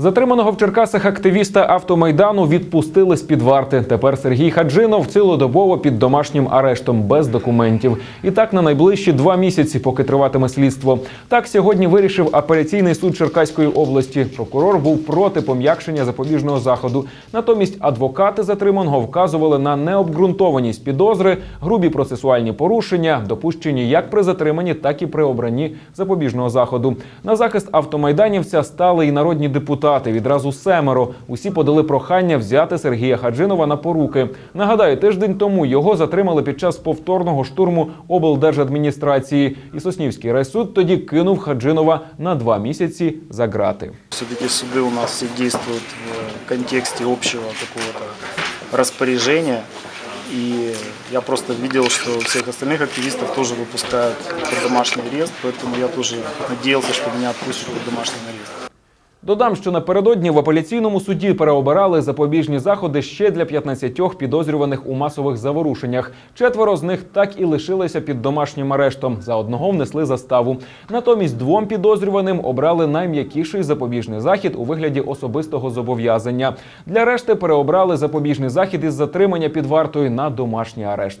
Затриманого в Черкасах активіста автомайдану відпустили з під варти. Тепер Сергій Хаджинов цілодобово під домашнім арештом без документів. І так на найближчі два місяці, поки триватиме слідство. Так сьогодні вирішив апеляційний суд Черкаської області. Прокурор був проти пом'якшення запобіжного заходу. Натомість адвокати затриманого вказували на необґрунтованість підозри, грубі процесуальні порушення, допущені як при затриманні, так і при обранні запобіжного заходу. На захист автомайданівця стали і народні депутати Відразу семеро. Усі подали прохання взяти Сергія Хаджинова на поруки. Нагадаю, тиждень тому його затримали під час повторного штурму облдержадміністрації. І Соснівський райсуд тоді кинув Хаджинова на два місяці за ґрати. Все-таки суды у нас все действуют в контексте общего какого-то распоряжения. И я просто видел, что всех остальных активистов тоже выпускают под домашний арест, поэтому я тоже надеялся, что меня отпустят под домашний арест. Додам, що напередодні в апеляційному суді переобирали запобіжні заходи ще для 15 підозрюваних у масових заворушеннях. Четверо з них так і лишилися під домашнім арештом. За одного внесли заставу. Натомість двом підозрюваним обрали найм'якіший запобіжний захід у вигляді особистого зобов'язання. Для решти переобрали запобіжний захід із затримання під вартою на домашній арешт.